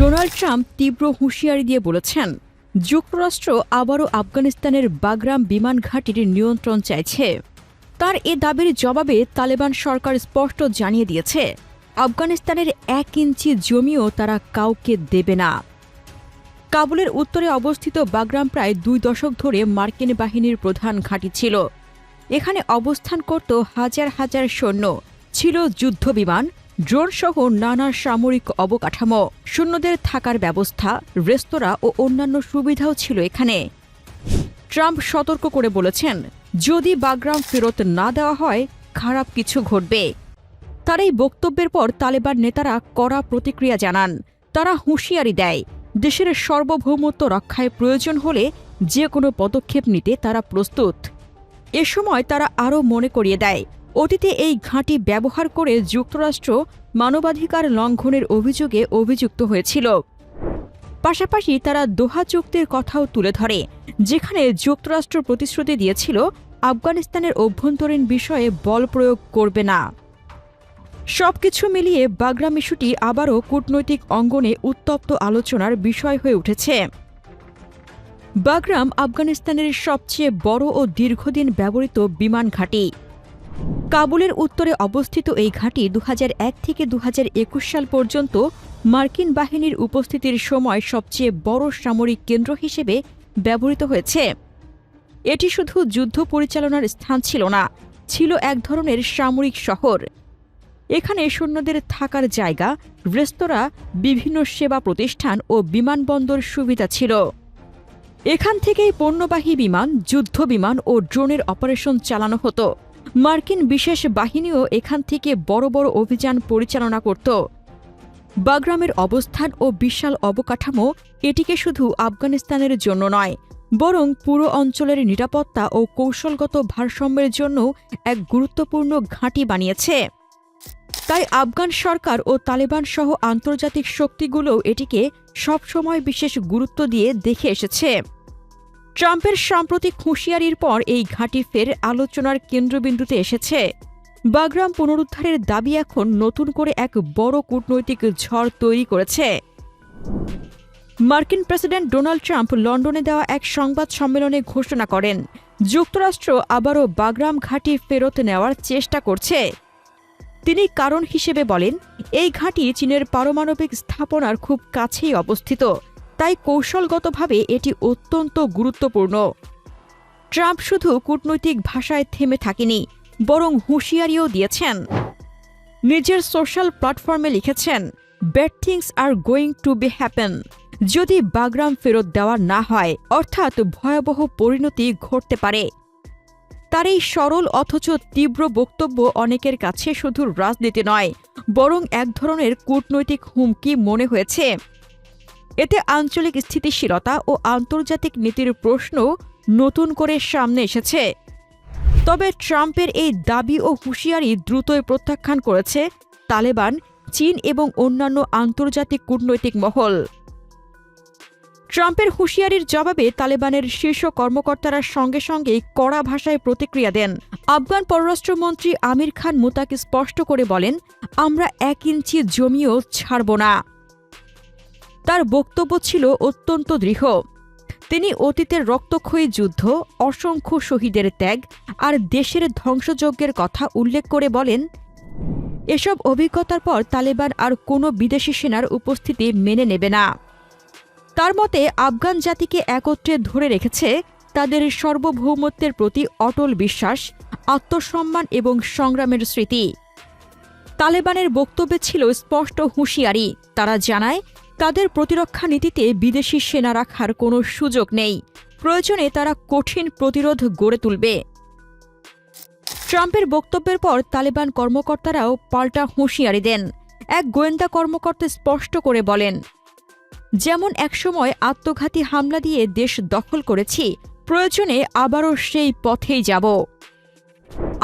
Donald Trump তীব্র হুঁশিয়ারি দিয়ে বলেছেন, যুক্তরাষ্ট্র আবারও আফগানিস্তানের বাগরাম বিমান ঘাঁটির নিয়ন্ত্রণ চাইছে। তার এ দাবির জবাবে তালেবান সরকার স্পষ্ট জানিয়ে দিয়েছে, আফগানিস্তানের এক ইঞ্চি জমিও তারা কাউকে দেবে না। কাবুলের উত্তরে অবস্থিত বাগরাম প্রায় দুই দশক ধরে মার্কিন বাহিনীর প্রধান ঘাঁটি ছিল। এখানে অবস্থান করত হাজার হাজার সৈন্য, ছিল যুদ্ধবিমান ড্রোন সহ নানা সামরিক অবকাঠামো, সৈন্যদের থাকার ব্যবস্থা, রেস্তোরাঁ ও অন্যান্য সুবিধাও ছিল এখানে। ট্রাম্প সতর্ক করে বলেছেন, যদি বাগরাম ফেরত না দেওয়া হয়, খারাপ কিছু ঘটবে। তার এই বক্তব্যের পর তালেবান নেতারা কড়া প্রতিক্রিয়া জানান। তারা হুঁশিয়ারি দেয়, দেশের সার্বভৌমত্ব রক্ষায় প্রয়োজন হলে যে কোনো পদক্ষেপ নিতে তারা প্রস্তুত। এ সময় তারা আরও মনে করিয়ে দেয় অতীতে এই ঘাঁটি ব্যবহার করে যুক্তরাষ্ট্র মানবাধিকার লঙ্ঘনের অভিযোগে অভিযুক্ত হয়েছিল। পাশাপাশি তারা দোহা চুক্তির কথাও তুলে ধরে, যেখানে যুক্তরাষ্ট্র প্রতিশ্রুতি দিয়েছিল, আফগানিস্তানের অভ্যন্তরীণ বিষয়ে বল প্রয়োগ করবে না। সবকিছু মিলিয়ে বাগরাম ইস্যুটি আবারও কূটনৈতিক অঙ্গনে উত্তপ্ত আলোচনার বিষয় হয়ে উঠেছে। বাগরাম আফগানিস্তানের সবচেয়ে বড় ও দীর্ঘদিন ব্যবহৃত বিমান ঘাঁটি। কাবুলের উত্তরে অবস্থিত এই ঘাঁটি দু হাজার এক থেকে দুহাজার একুশ সাল পর্যন্ত মার্কিন বাহিনীর উপস্থিতির সময় সবচেয়ে বড় সামরিক কেন্দ্র হিসেবে ব্যবহৃত হয়েছে। এটি শুধু যুদ্ধ পরিচালনার স্থান ছিল না, ছিল এক ধরনের সামরিক শহর। এখানে সৈন্যদের থাকার জায়গা, রেস্তোরাঁ, বিভিন্ন সেবা প্রতিষ্ঠান ও বিমানবন্দর সুবিধা ছিল। এখান থেকেই পণ্যবাহী বিমান, যুদ্ধ বিমান ও ড্রোনের অপারেশন চালানো হতো। মার্কিন বিশেষ বাহিনীও এখান থেকে বড় বড় অভিযান পরিচালনা করত। বাগরামের অবস্থান ও বিশাল অবকাঠামো এটিকে শুধু আফগানিস্তানের জন্য নয়, বরং পুরো অঞ্চলের নিরাপত্তা ও কৌশলগত ভারসাম্যের জন্য এক গুরুত্বপূর্ণ ঘাঁটি বানিয়েছে। তাই আফগান সরকার ও তালেবান সহ আন্তর্জাতিক শক্তিগুলোও এটিকে সবসময় বিশেষ গুরুত্ব দিয়ে দেখে এসেছে। ট্রাম্পের সাম্প্রতিক হুঁশিয়ারির পর এই ঘাঁটি ফের আলোচনার কেন্দ্রবিন্দুতে এসেছে। বাগরাম পুনরুদ্ধারের দাবি এখন নতুন করে এক বড় কূটনৈতিক ঝড় তৈরি করেছে। মার্কিন প্রেসিডেন্ট ডোনাল্ড ট্রাম্প লন্ডনে দেওয়া এক সংবাদ সম্মেলনে ঘোষণা করেন, যুক্তরাষ্ট্র আবারও বাগরাম ঘাঁটি ফেরত নেওয়ার চেষ্টা করছে। তিনি কারণ হিসেবে বলেন, এই ঘাঁটি চীনের পারমাণবিক স্থাপনার খুব কাছেই অবস্থিত। তাই কৌশলগতভাবে এটি অত্যন্ত গুরুত্বপূর্ণ। ট্রাম্প শুধু কূটনৈতিক ভাষায় থেমে থাকেনি, বরং হুঁশিয়ারিও দিয়েছেন। নিজের সোশ্যাল প্ল্যাটফর্মে লিখেছেন bad things are going to be happen যদি বাগরাম ফেরত দেওয়া না হয়, অর্থাৎ ভয়াবহ পরিণতি ঘটতে পারে। তার এই সরল অথচ তীব্র বক্তব্য অনেকের কাছে শুধু রাজনীতি নয়, বরং এক ধরনের কূটনৈতিক হুমকি মনে হয়েছে। এতে আঞ্চলিক স্থিতিশীলতা ও আন্তর্জাতিক নীতির প্রশ্ন নতুন করে সামনে এসেছে। তবে ট্রাম্পের এই দাবি ও হুঁশিয়ারি দ্রুতই প্রত্যাখ্যান করেছে তালেবান, চীন এবং অন্যান্য আন্তর্জাতিক কূটনৈতিক মহল। ট্রাম্পের হুঁশিয়ারির জবাবে তালেবানের শীর্ষ কর্মকর্তারা সঙ্গে সঙ্গেই কড়া ভাষায় প্রতিক্রিয়া দেন। আফগান পররাষ্ট্রমন্ত্রী আমির খান মুতাক স্পষ্ট করে বলেন, আমরা এক ইঞ্চি জমিও ছাড়ব না। তার বক্তব্য ছিল অত্যন্ত দৃঢ়। তিনি অতীতের রক্তক্ষয়ী যুদ্ধ, অসংখ্য শহীদের ত্যাগ আর দেশের ধ্বংসযজ্ঞের কথা উল্লেখ করে বলেন, এসব অভিজ্ঞতার পর তালেবান আর কোনো বিদেশি সেনার উপস্থিতি মেনে নেবে না। তার মতে, আফগান জাতিকে একত্রে ধরে রেখেছে তাদের সার্বভৌমত্বের প্রতি অটল বিশ্বাস, আত্মসম্মান এবং সংগ্রামের স্মৃতি। তালেবানের বক্তব্যে ছিল স্পষ্ট হুঁশিয়ারি। তারা জানায় তাদের প্রতিরক্ষা নীতিতে বিদেশি সেনা রাখার কোনো সুযোগ নেই। প্রয়োজনে তারা কঠিন প্রতিরোধ গড়ে তুলবে। ট্রাম্পের বক্তব্যের পর তালেবান কর্মকর্তারাও পাল্টা হুঁশিয়ারি দেন। এক গোয়েন্দা কর্মকর্তা স্পষ্ট করে বলেন, যেমন একসময় আত্মঘাতী হামলা দিয়ে দেশ দখল করেছি, প্রয়োজনে আবারও সেই পথেই যাব।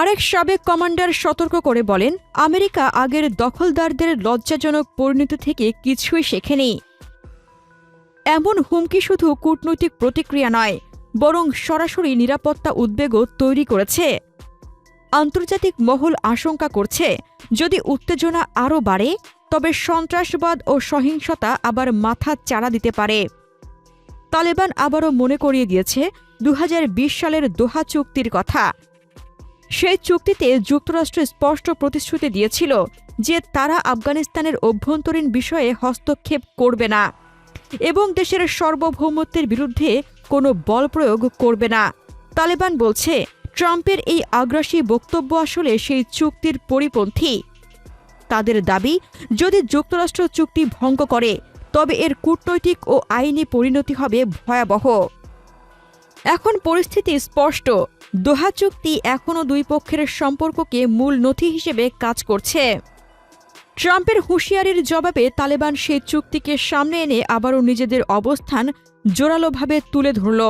আরেক সাবেক কমান্ডার সতর্ক করে বলেন, আমেরিকা আগের দখলদারদের লজ্জাজনক পরিণতি থেকে কিছুই শেখেনি। এমন হুমকি শুধু কূটনৈতিক প্রতিক্রিয়া নয়, বরং সরাসরি নিরাপত্তা উদ্বেগও তৈরি করেছে। আন্তর্জাতিক মহল আশঙ্কা করছে, যদি উত্তেজনা আরও বাড়ে, তবে সন্ত্রাসবাদ ও সহিংসতা আবার মাথা চাড়া দিতে পারে। তালেবান আবারও মনে করিয়ে দিয়েছে দু হাজার বিশ সালের দোহা চুক্তির কথা। সেই চুক্তিতে যুক্তরাষ্ট্র স্পষ্ট প্রতিশ্রুতি দিয়েছিল যে তারা আফগানিস্তানের অভ্যন্তরীণ বিষয়ে হস্তক্ষেপ করবে না এবং দেশের সার্বভৌমত্বের বিরুদ্ধে কোনো বল প্রয়োগ করবে না। তালেবান বলছে, ট্রাম্পের এই আগ্রাসী বক্তব্য আসলে সেই চুক্তির পরিপন্থী। তাদের দাবি, যদি যুক্তরাষ্ট্র চুক্তি ভঙ্গ করে, তবে এর কূটনৈতিক ও আইনি পরিণতি হবে ভয়াবহ। এখন পরিস্থিতি স্পষ্ট। দোহা চুক্তি এখনও দুই পক্ষের সম্পর্ককে মূল নথি হিসেবে কাজ করছে। ট্রাম্পের হুঁশিয়ারির জবাবে তালেবান সেই চুক্তিকে সামনে এনে আবারও নিজেদের অবস্থান জোরালোভাবে তুলে ধরল।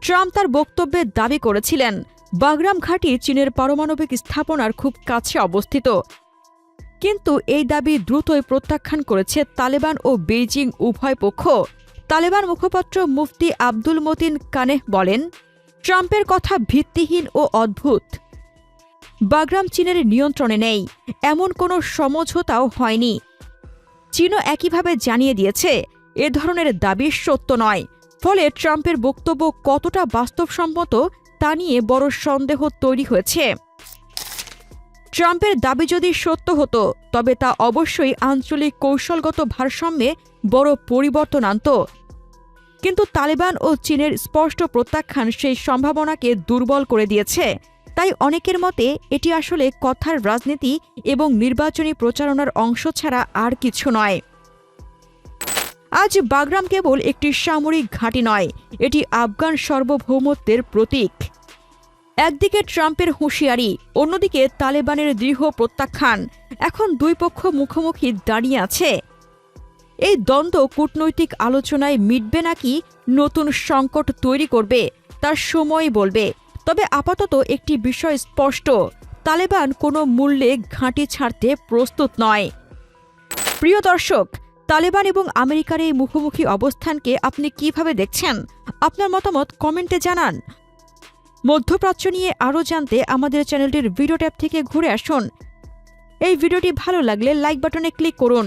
ট্রাম্প তার বক্তব্যে দাবি করেছিলেন, বাগরাম ঘাঁটি চীনের পারমাণবিক স্থাপনার খুব কাছে অবস্থিত। কিন্তু এই দাবি দ্রুতই প্রত্যাখ্যান করেছে তালেবান ও বেইজিং উভয় পক্ষ। তালেবান মুখপাত্র মুফতি আব্দুল মতিন কানেহ বলেন ট্রাম্পের কথা ভিত্তিহীন ও অদ্ভুত। বাগরাম চীনের নিয়ন্ত্রণে নেই, এমন কোনো সমঝোতাও হয়নি। চীনও একইভাবে জানিয়ে দিয়েছে, এ ধরনের দাবি সত্য নয়, ফলে ট্রাম্পের বক্তব্য কতটা বাস্তবসম্মত তা নিয়ে বড় সন্দেহ তৈরি হয়েছে। ট্রাম্পের দাবি যদি সত্য হতো, তবে তা অবশ্যই আঞ্চলিক কৌশলগত ভারসাম্যে বড় পরিবর্তন আনত। কিন্তু তালেবান ও চীনের স্পষ্ট প্রত্যাখ্যান সেই সম্ভাবনাকে দুর্বল করে দিয়েছে। তাই অনেকের মতে এটি আসলে কথার রাজনীতি এবং নির্বাচনী প্রচারণার অংশ ছাড়া আর কিছু নয়। আজ বাগরাম কেবল একটি সামরিক ঘাঁটি নয়, এটি আফগান সার্বভৌমত্বের প্রতীক। একদিকে ট্রাম্পের হুঁশিয়ারি, অন্যদিকে তালেবানের দৃঢ় প্রত্যাখ্যান। এখন দুই পক্ষ মুখোমুখি দাঁড়িয়ে আছে। এই দ্বন্দ্ব কূটনৈতিক আলোচনায় মিটবে নাকি নতুন সংকট তৈরি করবে, তার সময় বলবে। তবে আপাতত একটি বিষয় স্পষ্ট, তালেবান কোনো মূল্যে ঘাঁটি ছাড়তে প্রস্তুত নয়। প্রিয় দর্শক, তালেবান এবং আমেরিকার এই মুখোমুখি অবস্থানকে আপনি কীভাবে দেখছেন? আপনার মতামত কমেন্টে জানান। মধ্যপ্রাচ্য নিয়ে আরও জানতে আমাদের চ্যানেলটির ভিডিও ট্যাব থেকে ঘুরে আসুন। এই ভিডিওটি ভালো লাগলে লাইক বাটনে ক্লিক করুন।